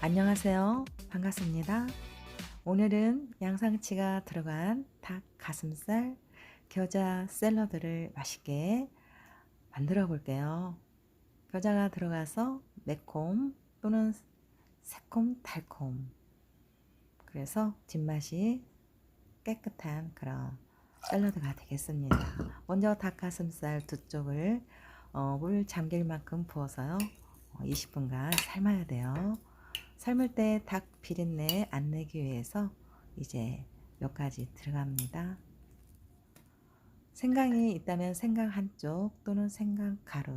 안녕하세요. 반갑습니다. 오늘은 양상치가 들어간 닭 가슴살 겨자 샐러드를 맛있게 만들어 볼게요. 겨자가 들어가서 매콤 또는 새콤 달콤 그래서 뒷맛이 깨끗한 그런 샐러드가 되겠습니다. 먼저 닭 가슴살 두 쪽을 어, 물 잠길 만큼 부어서요. 어, 20분간 삶아야 돼요. 삶을 때 닭 비린내 안 내기 위해서 이제 몇 가지 들어갑니다. 생강이 있다면 생강 한쪽 또는 생강 가루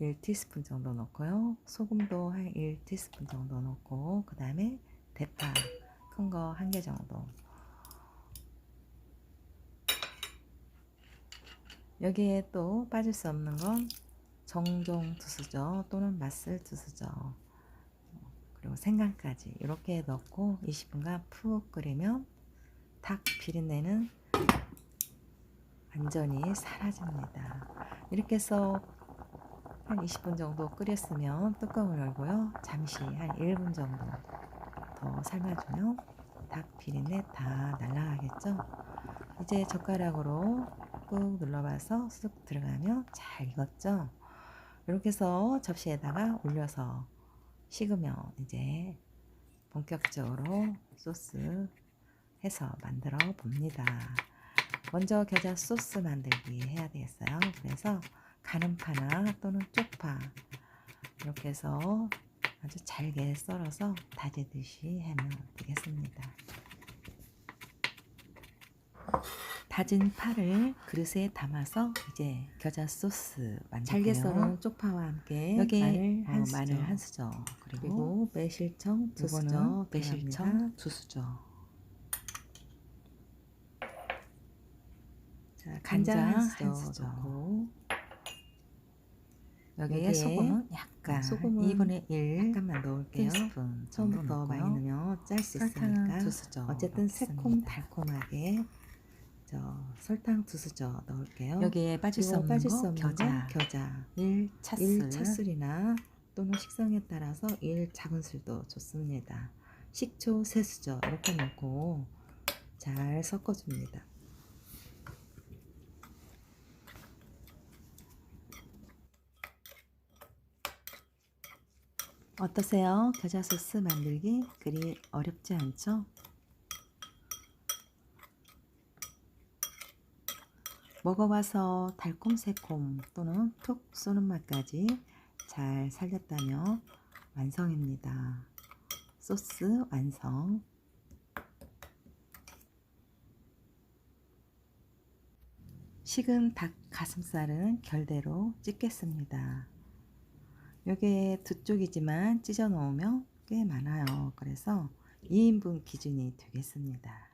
1티스푼 정도 넣고요. 소금도 한 1티스푼 정도 넣고 그 다음에 대파 큰 거 한 개 정도 여기에 또 빠질 수 없는 건 정종 두수저 또는 맛술 두수저 그리고 생강까지 이렇게 넣고 20분간 푹 끓이면 닭 비린내는 완전히 사라집니다. 이렇게 해서 한 20분 정도 끓였으면 뚜껑을 열고요. 잠시 한 1분 정도 더 삶아주면 닭 비린내 다 날아가겠죠. 이제 젓가락으로 꾹 눌러봐서 쑥 들어가면 잘 익었죠. 이렇게 해서 접시에다가 올려서 식으면 이제 본격적으로 소스 해서 만들어 봅니다. 먼저 겨자 소스 만들기 해야 되겠어요. 그래서 가는파나 또는 쪽파 이렇게 해서 아주 잘게 썰어서 다지듯이 하면 되겠습니다. 다진 파를 그릇에 담아서 이제 겨자 소스 만들게요. 잘게 썰은 쪽파와 함께 여기에 마늘 한, 어, 수저, 마늘 한 수저. 그리고, 그리고 매실청 두 수저 매실청 두 수저. 자, 간장 한 수저 넣고 여기에, 여기에 소금은 약간 소금은 2분의 1 약간만 넣을게요. 티스푼 처음부터 많이 넣으면 짤 수 있으니까 두 수저 어쨌든 새콤 달콤하게 저 설탕 두 수저 넣을게요. 여기에 빠질 수 없는 빠질 수 없는 겨자, 겨자 1 차술, 1 차술이나 또는 식성에 따라서 1 작은 술도 좋습니다. 식초 세 수저 이렇게 넣고 잘 섞어줍니다. 어떠세요? 겨자 소스 만들기 그리 어렵지 않죠? 먹어봐서 달콤 새콤 또는 톡 쏘는 맛까지 잘 살렸다면 완성입니다. 소스 완성. 식은 닭 가슴살은 결대로 찢겠습니다. 여기에 두 쪽이지만 찢어 놓으면 꽤 많아요. 그래서 2인분 기준이 되겠습니다.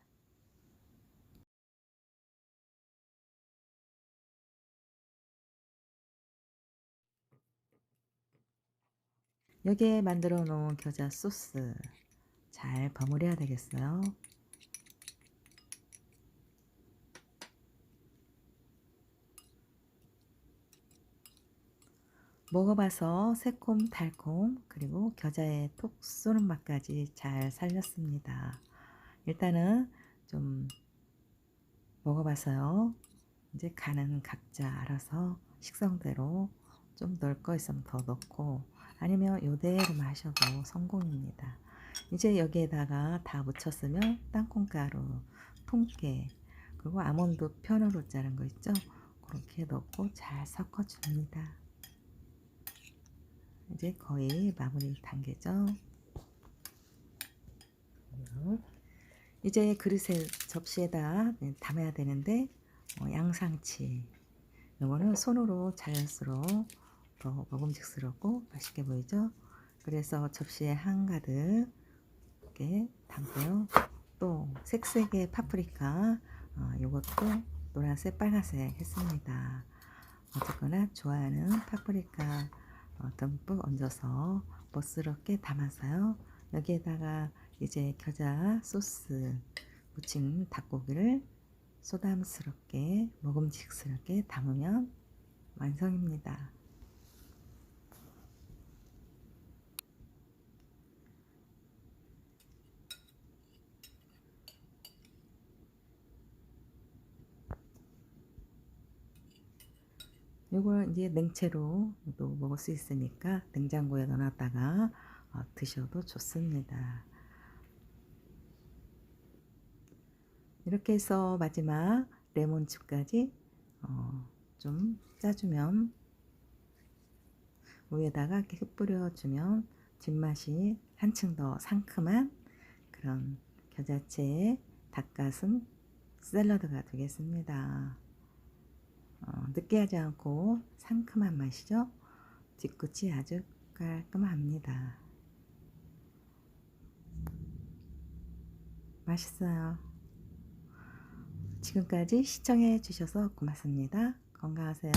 여기에 만들어 놓은 겨자 소스 잘 버무려야 되겠어요. 먹어봐서 새콤 달콤 그리고 겨자의 톡 쏘는 맛까지 잘 살렸습니다. 일단은 좀 먹어봐서요. 이제 간은 각자 알아서 식성대로 좀 넣을 거 있으면 더 넣고 아니면 요대로 마셔도 성공입니다. 이제 여기에다가 다 묻혔으면 땅콩가루, 통깨, 그리고 아몬드 편으로 자른 거 있죠? 그렇게 넣고 잘 섞어줍니다. 이제 거의 마무리 단계죠. 이제 그릇에 접시에다 담아야 되는데 어, 양상치 이거는 손으로 자연스러워 더 먹음직스럽고 맛있게 보이죠? 그래서 접시에 한가득 담고요. 또 색색의 파프리카 어, 이것도 노란색 빨간색 했습니다. 어쨌거나 좋아하는 파프리카 어, 듬뿍 얹어서 멋스럽게 담아서요. 여기에다가 이제 겨자 소스 무침 닭고기를 소담스럽게 먹음직스럽게 담으면 완성입니다. 이걸 이제 냉채로도 먹을 수 있으니까 냉장고에 넣어놨다가 어, 드셔도 좋습니다. 이렇게 해서 마지막 레몬즙까지 어, 좀 짜주면 위에다가 이렇게 흩뿌려주면 뒷맛이 한층 더 상큼한 그런 겨자채 닭가슴 샐러드가 되겠습니다. 어, 느끼하지 않고 상큼한 맛이죠. 뒤끝이 아주 깔끔합니다. 맛있어요. 지금까지 시청해 주셔서 고맙습니다. 건강하세요.